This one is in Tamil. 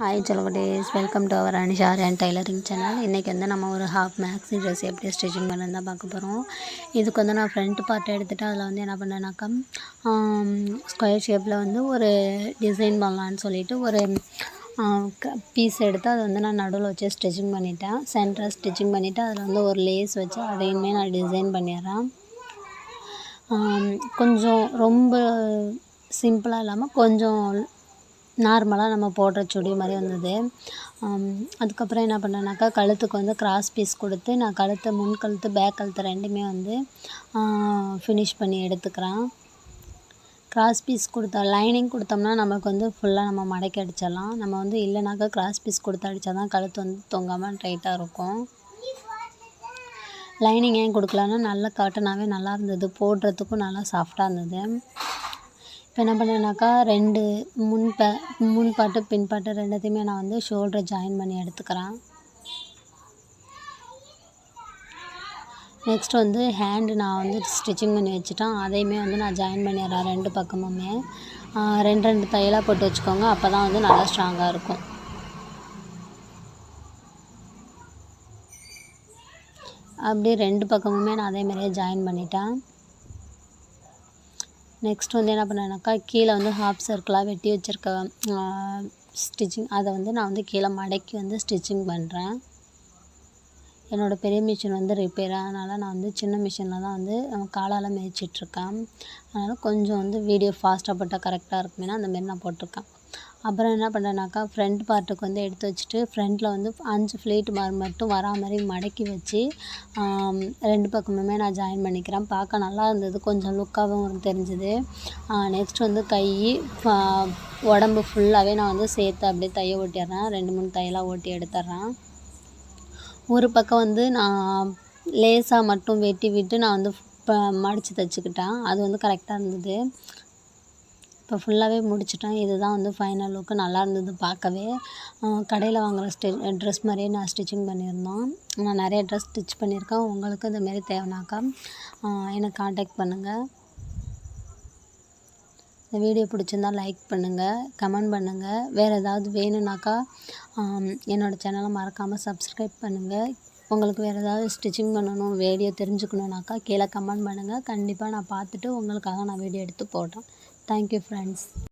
Hi சொல்லகுட்டீஸ் welcome to our Anisha and tailoring channel இன்றைக்கி வந்து நம்ம ஒரு ஹாஃப் மேக்ஸி ட்ரெஸ் எப்படி ஸ்டிச்சிங் பண்ணலாம் தான் பார்க்க போகிறோம் இதுக்கு வந்து நான் ஃப்ரண்ட் பார்ட் எடுத்துகிட்டு அதில் வந்து என்ன பண்ணேன்னாக்கா ஸ்கொயர் ஷேப்பில் வந்து ஒரு டிசைன் பண்ணலான்னு சொல்லிட்டு ஒரு பீஸ் எடுத்து அதை வந்து நான் நடுவில் வச்சு ஸ்டிச்சிங் பண்ணிட்டேன். சென்டராக ஸ்டிச்சிங் பண்ணிவிட்டு அதில் வந்து ஒரு லேஸ் வச்சு அதையுமே நான் டிசைன் பண்ணிடுறேன். கொஞ்சம் ரொம்ப சிம்பிளாக இல்லாமல் கொஞ்சம் நார்மலாக நம்ம போடுற சுடி மாதிரி வந்தது. அதுக்கப்புறம் என்ன பண்ணேனாக்கா கழுத்துக்கு வந்து கிராஸ் பீஸ் கொடுத்து நான் கழுத்து முன் கழுத்து பேக் கழுத்து ரெண்டுமே வந்து ஃபினிஷ் பண்ணி எடுத்துக்கிறேன். கிராஸ் பீஸ் கொடுத்தா லைனிங் கொடுத்தோம்னா நமக்கு வந்து ஃபுல்லாக நம்ம மடக்கி அடிச்சிடலாம். நம்ம வந்து இல்லைனாக்கா கிராஸ் பீஸ் கொடுத்து அடித்தா தான் கழுத்து வந்து தொங்காமல் டைட்டாக இருக்கும். லைனிங் ஏன் கொடுக்கலான்னா நல்ல காட்டனாகவே நல்லா இருந்தது. போடுறதுக்கும் நல்லா சாஃப்டாக இருந்தது. இப்போ என்ன பண்ணேனாக்கா ரெண்டு முன் ப முன் பாட்டு பின் பாட்டு ரெண்டுத்தையுமே நான் வந்து ஷோல்டரை ஜாயின் பண்ணி எடுத்துக்கிறேன். நெக்ஸ்ட் வந்து ஹேண்டு நான் வந்து ஸ்டிச்சிங் பண்ணி வச்சுட்டேன். அதையுமே வந்து நான் ஜாயின் பண்ணிடுறேன் ரெண்டு பக்கமுமே. ரெண்டு ரெண்டு தையலாக போட்டு வச்சுக்கோங்க. அப்போ தான் வந்து நல்லா ஸ்ட்ராங்காக இருக்கும். அப்படியே ரெண்டு பக்கமுமே நான் அதே மாதிரியே ஜாயின் பண்ணிட்டேன். நெக்ஸ்ட் வந்து என்ன பண்ணேனாக்கா கீழே வந்து ஹாஃப் சர்க்கிளாக வெட்டி வச்சுருக்க ஸ்டிச்சிங் அதை வந்து நான் வந்து கீழே மடக்கி வந்து ஸ்டிச்சிங் பண்ணுறேன் என்னோடய பெரிய மிஷின் வந்து ரிப்பேர் அதனால் நான் வந்து சின்ன மிஷினில் தான் வந்து காலால் மேய்ச்சிட்ருக்கேன் அதனால் கொஞ்சம் வந்து வீடியோ ஃபாஸ்ட்டாக போட்டால் கரெக்டாக இருக்குமேனா அந்தமாரி நான் போட்டிருக்கேன். அப்புறம் என்ன பண்ணுறேனாக்கா ஃப்ரண்ட் பார்ட்டுக்கு வந்து எடுத்து வச்சுட்டு ஃப்ரண்ட்டில் வந்து அஞ்சு ஃப்ளீட் மார் மட்டும் வரா மாதிரி மடக்கி வச்சு ரெண்டு பக்கமுமே நான் ஜாயின் பண்ணிக்கிறேன். பார்க்க நல்லா இருந்தது. கொஞ்சம் லுக்காகவும் தெரிஞ்சுது. நெக்ஸ்ட் வந்து கை உடம்பு ஃபுல்லாகவே நான் வந்து சேர்த்து அப்படியே தைய ஓட்டிடுறேன். ரெண்டு மூணு தையலாக ஓட்டி எடுத்துட்றேன். ஒரு பக்கம் வந்து நான் லேசாக மட்டும் வெட்டி விட்டு நான் வந்து இப்போ மடித்து தைச்சிக்கிட்டேன். அது வந்து கரெக்டாக இருந்தது. இப்போ ஃபுல்லாகவே முடிச்சிட்டேன். இதுதான் வந்து ஃபைனல் லுக்கு நல்லா இருந்தது பார்க்கவே. கடையில் வாங்குகிற ஸ்டி ட்ரெஸ் மாதிரியே நான் ஸ்டிச்சிங் பண்ணியிருந்தோம். நான் நிறைய ட்ரெஸ் ஸ்டிச் பண்ணியிருக்கேன். உங்களுக்கு இந்தமாரி தேவைனாக்கா எனக்கு காண்டாக்ட் பண்ணுங்கள் இந்த வீடியோ பிடிச்சிருந்தால் லைக் பண்ணுங்கள் கமெண்ட் பண்ணுங்கள் வேறு ஏதாவது வேணும்னாக்கா என்னோடய சேனலை மறக்காமல் சப்ஸ்கிரைப் பண்ணுங்கள் உங்களுக்கு வேறு ஏதாவது ஸ்டிச்சிங் பண்ணணும் வீடியோ தெரிஞ்சுக்கணுன்னாக்கா கீழே கமெண்ட் பண்ணுங்கள் கண்டிப்பாக நான் பார்த்துட்டு உங்களுக்காக நான் வீடியோ எடுத்து போடுறேன். Thank you, friends.